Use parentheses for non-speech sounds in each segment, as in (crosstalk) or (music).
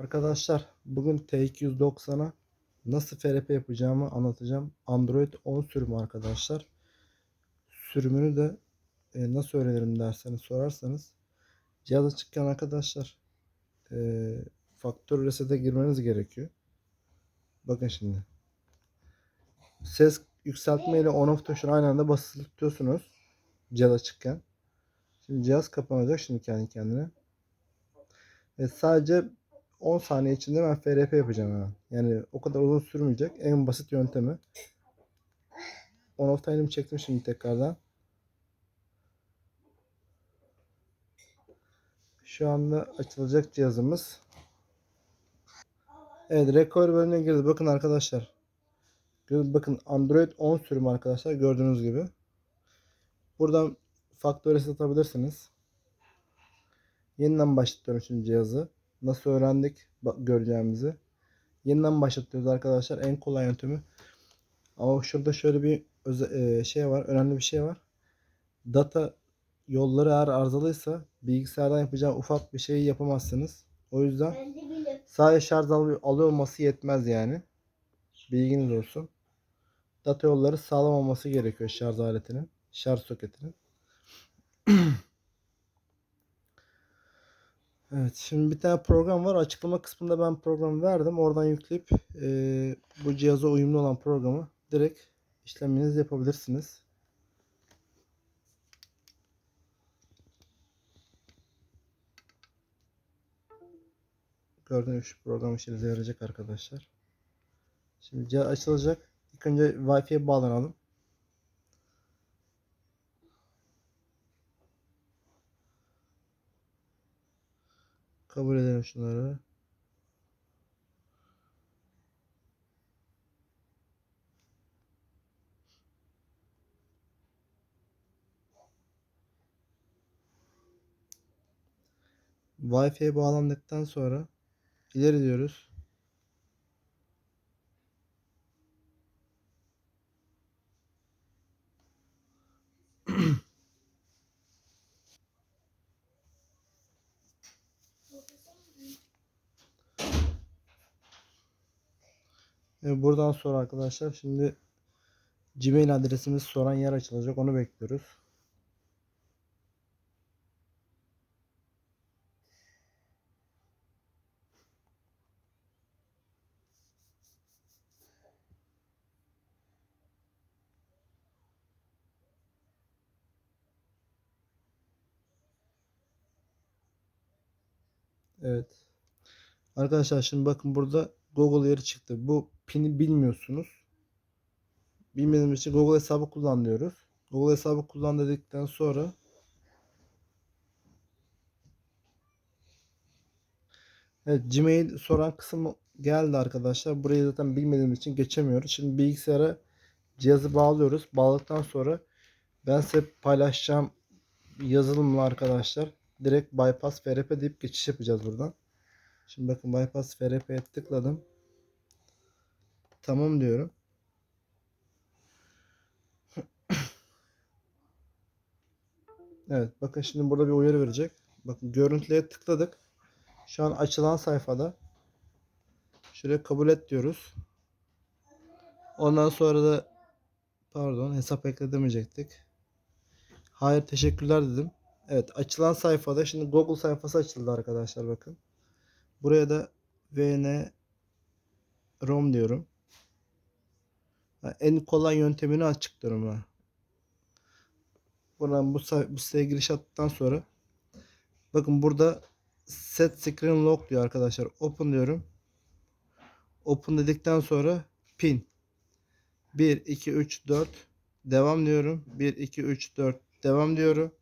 Arkadaşlar bugün T290'a nasıl FRP yapacağımı anlatacağım. Android 10 sürümü arkadaşlar. Sürümünü de e, nasıl öğrenirim derseniz sorarsanız cihaza çıkken arkadaşlar e, faktör reset'e girmeniz gerekiyor. Bakın şimdi. Ses yükseltme ile on off tuşunu aynı anda basılı tutuyorsunuz. Cihaza çıkken. Şimdi cihaz kapanacak şimdi kendi kendine. Ve sadece 10 saniye içinde ben FRP yapacağım hemen. Yani o kadar uzun sürmeyecek. En basit yöntemi. On off time'ımı çektim şimdi tekrardan. Şu anda açılacak cihazımız. Evet recovery bölümüne girdi. Bakın arkadaşlar. Bakın Android 10 sürümü arkadaşlar gördüğünüz gibi. Buradan faktör atabilirsiniz. Yeniden başlatıyorum şimdi cihazı. Nasıl öğrendik göreceğimizi. Yeniden başlatıyoruz arkadaşlar. En kolay yöntemi. Ama şurada şöyle bir e, şey var. Önemli bir şey var. Data yolları eğer arızalıysa bilgisayardan yapacağı ufak bir şeyi yapamazsınız. O yüzden sadece şarj alıyor, alıyor olması yetmez yani. Bilginiz olsun. Data yolları sağlam olması gerekiyor şarj aletinin. Şarj soketinin. (clears throat) Evet şimdi bir tane program var. Açıklama kısmında ben programı verdim. Oradan yükleyip e, bu cihaza uyumlu olan programı direkt işleminizi yapabilirsiniz. Gördüğünüz şu program işinize yarayacak arkadaşlar. Şimdi cihaz açılacak. İlk önce Wi-Fi'ye bağlanalım. Kabul edelim şunları. Wi-Fi'ye bağlandıktan sonra ileri diyoruz. Buradan sonra arkadaşlar şimdi Gmail adresimiz soran yer açılacak. Onu bekliyoruz. Evet. Arkadaşlar şimdi bakın burada Google yeri çıktı. Bu pini bilmiyorsunuz. Bilmediğimiz için Google hesabı kullan diyoruz. Google hesabı kullan dedikten sonra Evet Gmail soran kısım geldi arkadaşlar. Burayı zaten bilmediğimiz için geçemiyoruz. Şimdi bilgisayara cihazı bağlıyoruz. Bağladıktan sonra ben size paylaşacağım yazılımla arkadaşlar direkt bypass FRP deyip geçiş yapacağız buradan. Şimdi bakın bypass FRP'ye tıkladım. Tamam diyorum. Evet bakın şimdi burada bir uyarı verecek. Bakın görüntüye tıkladık. Şu an açılan sayfada şuraya kabul et diyoruz. Ondan sonra da pardon hesap ekledemeyecektik. Hayır teşekkürler dedim. Evet açılan sayfada şimdi Google sayfası açıldı arkadaşlar bakın. Buraya da vn rom diyorum. Ha, En kolay yöntemini açıklıyorum ben. Buradan bu, bu siteye giriş attıktan sonra bakın burada set screen lock diyor arkadaşlar. Open diyorum. Open dedikten sonra pin 1 2 3 4 devam diyorum. 1 2 3 4 devam diyorum.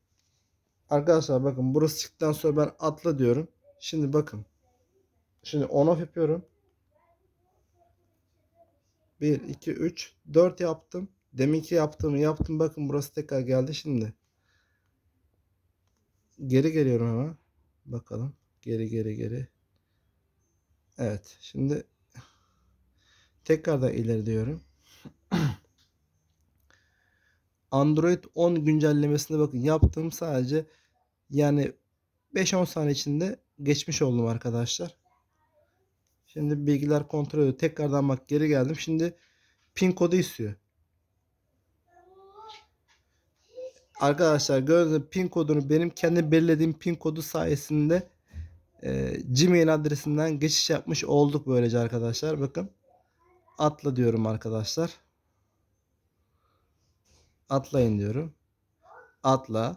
Arkadaşlar bakın burası çıktıktan sonra ben atla diyorum. Şimdi bakın. Şimdi on off yapıyorum. 1 2 3 4 yaptım. Deminki yaptığımı yaptım. Bakın burası tekrar geldi şimdi. Geri geliyorum hemen. Bakalım. Geri geri geri. Evet. Şimdi tekrardan ileri diyorum. (clears throat) Android 10 güncellemesine bakın. Yaptığım sadece yani 5-10 saniye içinde geçmiş oldum arkadaşlar. Şimdi bilgiler kontrol ediyor. Tekrardan bak geri geldim. Şimdi pin kodu istiyor. Arkadaşlar gördüğünüz pin kodunu benim kendi belirlediğim pin kodu sayesinde e, Gmail adresinden geçiş yapmış olduk böylece arkadaşlar. Bakın atla diyorum arkadaşlar. Atlayın diyorum. Atla.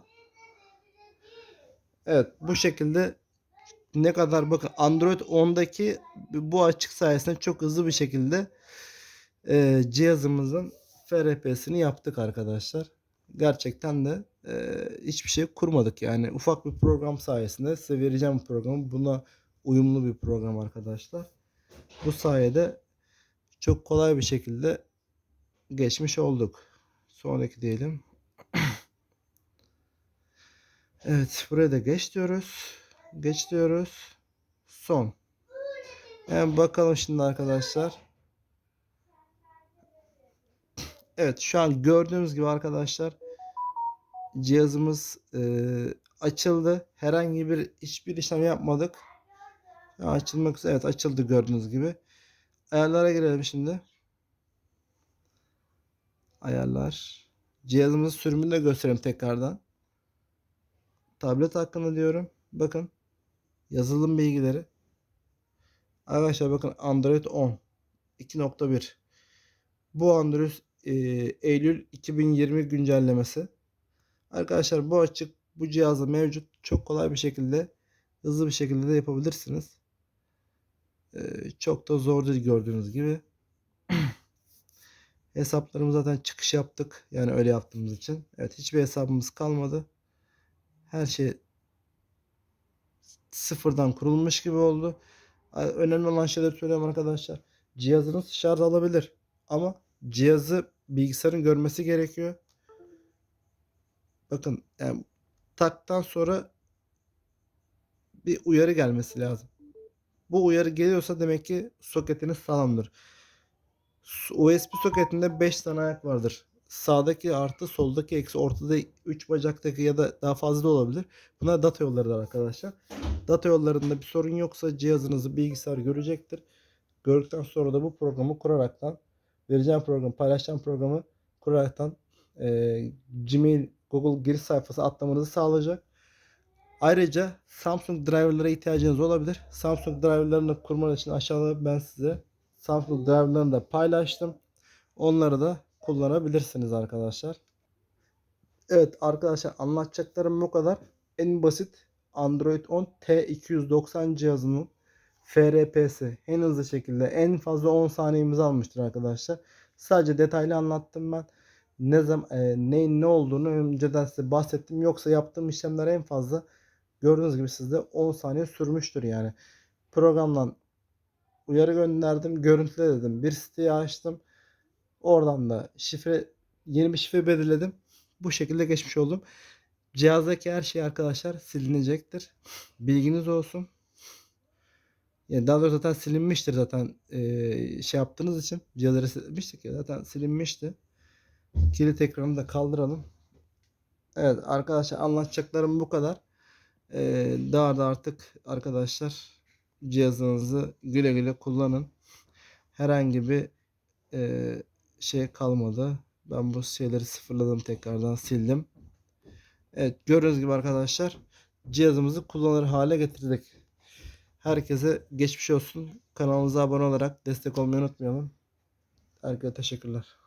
Evet bu şekilde ne kadar bakın Android 10'daki bu açık sayesinde çok hızlı bir şekilde e, cihazımızın FRP'sini yaptık arkadaşlar. Gerçekten de e, hiçbir şey kurmadık yani ufak bir program sayesinde size vereceğim programı buna uyumlu bir program arkadaşlar. Bu sayede çok kolay bir şekilde geçmiş olduk. Sonraki diyelim. (clears throat) Evet buraya da geç diyoruz. Geç diyoruz. Son. Hemen bakalım şimdi arkadaşlar. Evet şu an gördüğünüz gibi arkadaşlar cihazımız e, açıldı. Herhangi bir hiçbir işlem yapmadık. Ya açılmak üzere. Evet açıldı gördüğünüz gibi. Ayarlara girelim şimdi. Ayarlar. Cihazımızın sürümünü de göstereyim tekrardan. Tablet hakkında diyorum. Bakın. Yazılım bilgileri. Arkadaşlar bakın Android 10 2.1 Bu Android e, Eylül 2020 güncellemesi. Arkadaşlar bu açık bu cihazda mevcut. Çok kolay bir şekilde hızlı bir şekilde de yapabilirsiniz. E, çok da zor değil gördüğünüz gibi. (clears throat) Hesaplarımız zaten çıkış yaptık. Yani öyle yaptığımız için. Evet hiçbir hesabımız kalmadı. Her şey sıfırdan kurulmuş gibi oldu. Önemli olan şeyleri söylüyorum arkadaşlar. Cihazınız şarj alabilir. Ama cihazı bilgisayarın görmesi gerekiyor. Bakın yani taktan sonra bir uyarı gelmesi lazım. Bu uyarı geliyorsa demek ki soketiniz sağlamdır. USB soketinde 5 tane ayak vardır. Sağdaki artı, soldaki eksi, ortada 3 bacaktaki ya da daha fazla olabilir. Bunlar data yollarıdır arkadaşlar. Data yollarında bir sorun yoksa cihazınızı bilgisayar görecektir. Gördükten sonra da bu programı kuraraktan vereceğim programı, paylaşacağım programı kuraraktan e, Gmail, Google giriş sayfası atlamanızı sağlayacak. Ayrıca Samsung driverlara ihtiyacınız olabilir. Samsung driverlarını kurmak için aşağıda ben size Samsung driverlarını da paylaştım. Onları da kullanabilirsiniz arkadaşlar. Evet arkadaşlar anlatacaklarım bu kadar. En basit Android 10 T290 cihazının FRP'si en hızlı şekilde en fazla 10 saniyemizi almıştır arkadaşlar. Sadece detaylı anlattım ben. Ne zaman e, neyin ne olduğunu önceden size bahsettim. Yoksa yaptığım işlemler en fazla gördüğünüz gibi sizde 10 saniye sürmüştür yani. Programdan uyarı gönderdim, görüntüle dedim. Bir siteyi açtım. Oradan da şifre yeni bir şifre belirledim. Bu şekilde geçmiş oldum. Cihazdaki her şey arkadaşlar silinecektir. Bilginiz olsun. Yani daha doğrusu zaten silinmiştir zaten ee, şey yaptığınız için cihazları silmiştik ya zaten silinmişti. Kilit ekranı da kaldıralım. Evet arkadaşlar anlatacaklarım bu kadar. Ee, daha da artık arkadaşlar cihazınızı güle güle kullanın. Herhangi bir e, şey kalmadı. Ben bu şeyleri sıfırladım tekrardan sildim. Evet gördüğünüz gibi arkadaşlar cihazımızı kullanır hale getirdik. Herkese geçmiş olsun. Kanalımıza abone olarak destek olmayı unutmayalım. Herkese teşekkürler.